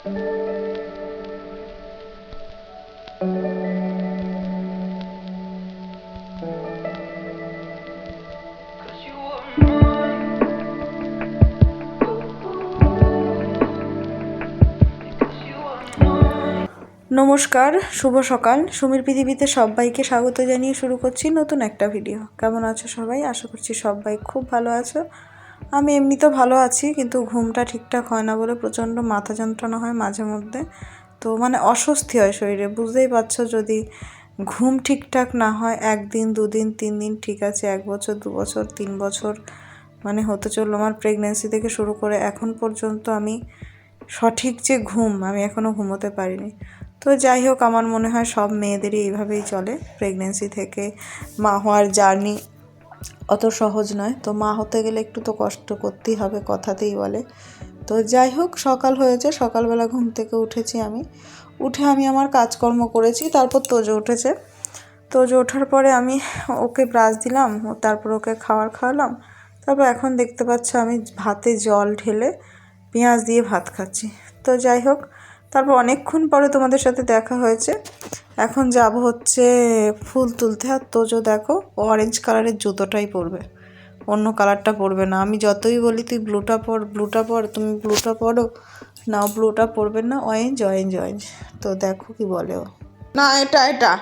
নমস্কার, শুভ সকাল। সুমির পৃথিবীতে সবাইকে স্বাগত জানিয়ে শুরু করছি নতুন একটা ভিডিও। কেমন আছো সবাই? আশা করছি সবাই খুব ভালো আছো। আমি এমনি তো ভালো আছি, কিন্তু ঘুমটা ঠিকঠাক হয় না বলে প্রচণ্ড মাথা যন্ত্রণা হয় মাঝে মধ্যে। তো মানে অস্বস্তি হয় শরীরে, বুঝতেই পারছ যদি ঘুম ঠিকঠাক না হয়, একদিন, দুদিন, তিন দিন ঠিক আছে, এক বছর, দু বছর, তিন বছর মানে হতে চলল আমার প্রেগনেন্সি থেকে শুরু করে এখন পর্যন্ত আমি সঠিক যে ঘুম, আমি এখনও ঘুমোতে পারিনি। তো যাই হোক, আমার মনে হয় সব মেয়েদেরই এইভাবেই চলে প্রেগনেন্সি থেকে, মা হওয়ার জার্নি অত সহজ নয়। তো মা হতে গেলে একটু তো কষ্ট করতেই হবে, কথাতেই বলে। তো যাই হোক, সকাল হয়েছে, সকালবেলা ঘুম থেকে উঠেছি আমি। উঠে আমি আমার কাজকর্ম করেছি, তারপর তোজো উঠেছে। তোজো ওঠার পরে আমি ওকে ব্রাশ দিলাম, তারপর ওকে খাবার খাওয়ালাম। তারপর এখন দেখতে পাচ্ছ আমি ভাতে জল ঢেলে পেঁয়াজ দিয়ে ভাত খাচ্ছি। তো যাই হোক, তারপর অনেকক্ষণ পরে তোমাদের সাথে দেখা হয়েছে। এখন যাব হচ্ছে ফুল তুলতে। আর তোজো দেখো অরেঞ্জ কালারের জুতোটাই পরবে। অন্য কালারটা পরবে না। আমি যতই বলি, তুই ব্লুটা পর ব্লুটা পর, তুমি ব্লুটা পরো। না ব্লুটা পরবে না অরেঞ্জ অরেঞ্জ অরেঞ্জ তো দেখো কি বলে ও। না, এটা এটা।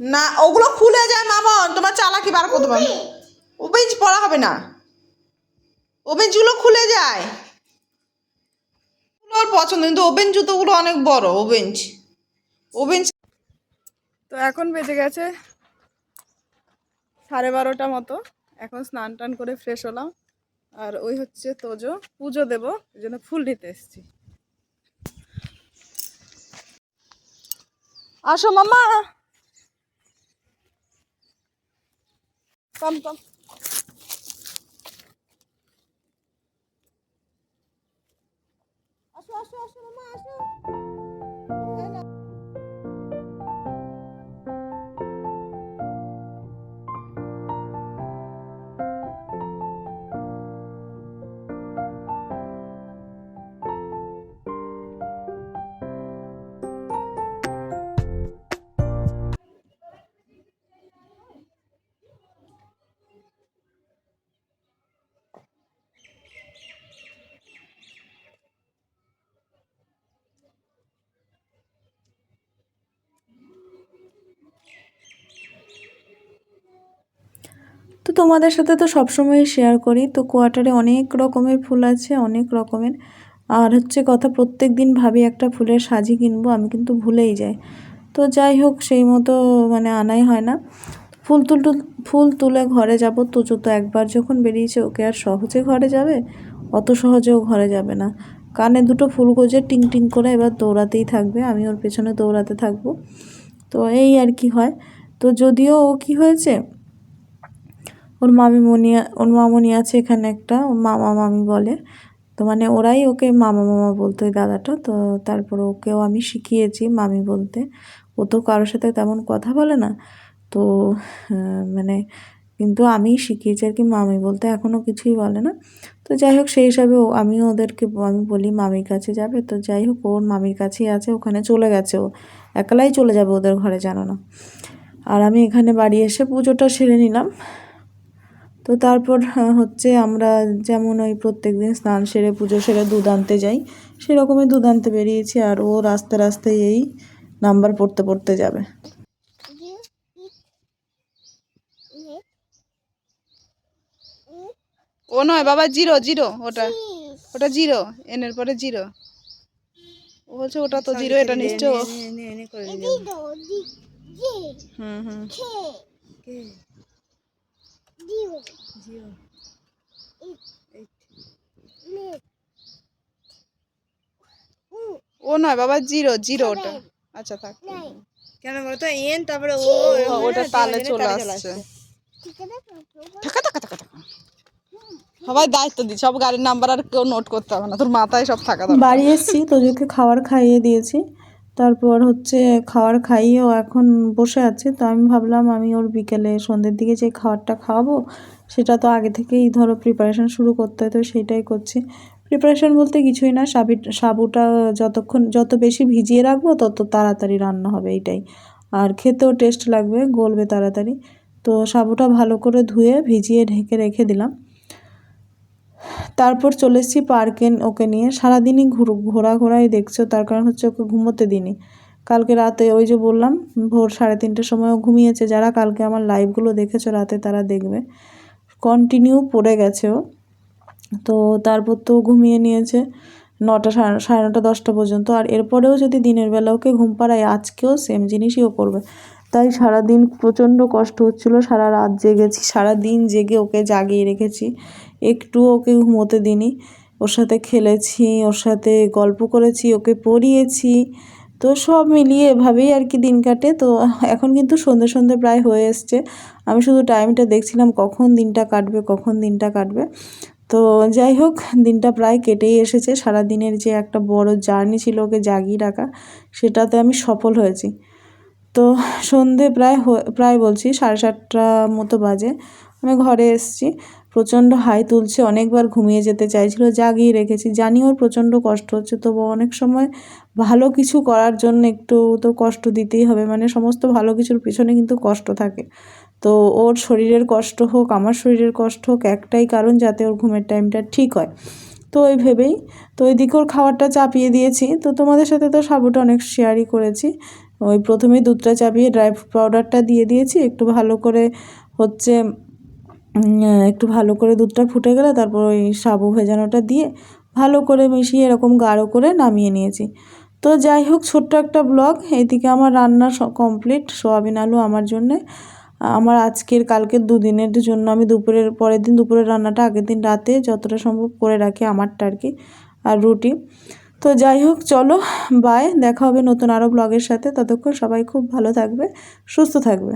না, ওগুলো খুলে যায় মামন তোমার চালাকি বার পারো। ও বেঞ্চ পড়া হবে না। ও বেঞ্চগুলো খুলে যায়। ওর পছন্দ কিন্তু ও বেঞ্চ জুতোগুলো অনেক বড় ও বেঞ্চ ও বেঞ্চ তো এখন বেজে গেছে সাড়ে বারোটা মতো। এখন স্নান টান করে ফ্রেশ হলাম। আর ওই হচ্ছে তোজো। পুজো দেবো, এই জন্য ফুল নিতে এসেছি। আসো মামা আসো আসো আসো মামা আসো। তো তোমাদের সাথে তো সবসময় শেয়ার করি। তো কোয়ার্টারে অনেক রকমের ফুল আছে, অনেক রকমের। আর হচ্ছে কথা প্রত্যেক দিন ভাবি একটা ফুলের সাজি কিনবো, আমি কিন্তু ভুলেই যাই। তো যাই হোক, সেই মতো মানে আনাই হয় না। ফুল তুল ফুল তুলে ঘরে যাব তো তো একবার যখন বেরিয়েছে ওকে আর সহজে ঘরে যাবে? অত সহজেও ঘরে যাবে না। কানে দুটো ফুল গোজে টিং টিং করে এবার দৌড়াতেই থাকবে, আমি ওর পেছনে দৌড়াতে থাকব। তো এই আর কি হয়। তো যদিও ও কি হয়েছে ওর মামি মামিমণি ওর মামনি আছে এখানে একটা, ওর মামা মামি বলে। তো মানে ওরাই ওকে মামা মামা বলতো ওই দাদাটা। তো তারপর ওকেও আমি শিখিয়েছি মামি বলতে। ও তো কারোর সাথে তেমন কথা বলে না। তো মানে কিন্তু আমি শিখিয়েছি আর কি মামি বলতে এখনও কিছুই বলে না। তো যাই হোক, সেই হিসাবে আমিও ওদেরকে আমি বলি মামির কাছে যাবে। তো যাই হোক, ওর মামির কাছেই আছে, ওখানে চলে গেছে ও। একলাই চলে যাবে ওদের ঘরে, জানো না। আর আমি এখানে বাড়ি এসে পুজোটা সেরে নিলাম। তো তারপর আহ, হচ্ছে আমরা যেমন ওই প্রত্যেক দিন স্নান সেরে পুজো সেরে দুধ আনতে যাই সেরকমই দুধ আনতে বেরিয়েছি আর ও রাস্তা রাস্তায় এই নাম্বার পড়তে পড়তে যাবে। ও নয় বাবা জিরো জিরো ওটা ওটা জিরো এনের পরে জিরো। ও বলছে ওটা তো জিরো এটা নিশ্চয় ও- হুম হুম ও নয় বাবা জিরো জিরো ওটা। আচ্ছা থাক। কেন বলতো এন তারপরে ও ওটা তালে চলে আসছে। ঠাকা টাকা টাকা টাকা সবাই দায়িত্ব দি সব গাড়ির নাম্বার আর কেউ নোট করতে হবে না। তোর মাথায় সব থাকা বাড়ি এসেছি তোদেরকে খাবার খাইয়ে দিয়েছি। তারপর হচ্ছে খাবার খাইয়ে ও এখন বসে আছে। তো আমি ভাবলাম আমি ওর বিকেলে সন্ধ্যের দিকে যে খাবারটা খাওয়াবো, সেটা তো আগে থেকেই ধরো প্রিপারেশন শুরু করতে হয়, তো সেটাই করছি। প্রিপারেশন বলতে কিছুই না, সাবি, সাবুটা যতক্ষণ, যত বেশি ভিজিয়ে রাখব, তত তাড়াতাড়ি রান্না হবে এইটাই আর খেতেও টেস্ট লাগবে, গলবে তাড়াতাড়ি। তো সাবুটা ভালো করে ধুয়ে, ভিজিয়ে ঢেকে রেখে দিলাম। তারপর চলে এসেছি পার্কে ওকে নিয়ে। সারাদিনই ঘুর ঘোরা ঘোরাই দেখছ, তার কারণ হচ্ছে ওকে ঘুমোতে দিনি কালকে রাতে ওই যে বললাম, ভোর সাড়ে তিনটের সময় ও ঘুমিয়েছে। যারা কালকে আমার লাইভগুলো দেখেছ রাতে, তারা দেখবে। কন্টিনিউ পড়ে গেছে ও। তো তারপর তো ঘুমিয়ে নিয়েছে নটা, সাড়ে সাড়ে নটা, দশটা পর্যন্ত। আর এরপরেও যদি দিনের বেলা ওকে ঘুম পাড়ায়, আজকেও সেম জিনিসই ও করবে। তাই সারাদিন প্রচণ্ড কষ্ট হচ্ছিল, সারা রাত জেগেছি, সারা দিন জেগে ওকে জাগিয়ে রেখেছি। একটু ওকে ঘুমোতে দিনি ওর সাথে খেলেছি, ওর সাথে গল্প করেছি, ওকে পড়িয়েছি। তো সব মিলিয়ে এভাবেই আর কি দিন কাটে। তো এখন কিন্তু সন্ধে সন্ধে প্রায় হয়ে এসছে। আমি শুধু টাইমটা দেখছিলাম কখন দিনটা কাটবে, কখন দিনটা কাটবে। তো যাই হোক, দিনটা প্রায় কেটেই এসেছে। সারা দিনের যে একটা বড় জার্নি ছিল ওকে জাগিয়ে রাখা, সেটাতে আমি সফল হয়েছি। তো সন্ধে প্রায় প্রায় বলছি, সাড়ে সাতটা মতো বাজে। আমি ঘরে এসেছি। প্রচণ্ড হাই তুলছে, অনেকবার ঘুমিয়ে যেতে চাইছিল, জাগিয়ে রেখেছি। জানি ওর প্রচণ্ড কষ্ট হচ্ছে তবু অনেক সময় ভালো কিছু করার জন্য একটু তো কষ্ট দিতেই হবে। মানে সমস্ত ভালো কিছুর পিছনে কিন্তু কষ্ট থাকে। তো ওর শরীরের কষ্ট হোক, আমার শরীরের কষ্ট হোক, একটাই কারণ যাতে ওর ঘুমের টাইমটা ঠিক হয়। তো ওই ভেবেই, তো ওই ওইদিকে ওর খাবারটা চাপিয়ে দিয়েছি। তো তোমাদের সাথে তো সাবুটা অনেক শেয়ারই করেছি। ওই প্রথমেই দুধটা চাপিয়ে ড্রাই পাউডারটা দিয়ে দিয়েছি, একটু ভালো করে হচ্ছে একটু ভালো করে দুধটা ফুটে গেলে তারপর ওই সাবু ভেজানোটা দিয়ে ভালো করে মিশিয়ে এরকম গাঢ় করে নামিয়ে নিয়েছি। তো যাই হোক, ছোট্ট একটা ব্লগ, এইদিকে আমার রান্না কমপ্লিট, সোয়াবিন আলু আমার জন্যে। আমার আজকের, কালকের দুদিনের জন্য আমি দুপুরের, পরের দিন দুপুরের রান্নাটা আগের দিন রাতে যতটা সম্ভব করে রাখি আমারটা আর কি, আর রুটি। তো যাই হোক, চলো বাই দেখা হবে নতুন আরও ব্লগের সাথে। ততক্ষণ সবাই খুব ভালো থাকবে, সুস্থ থাকবে।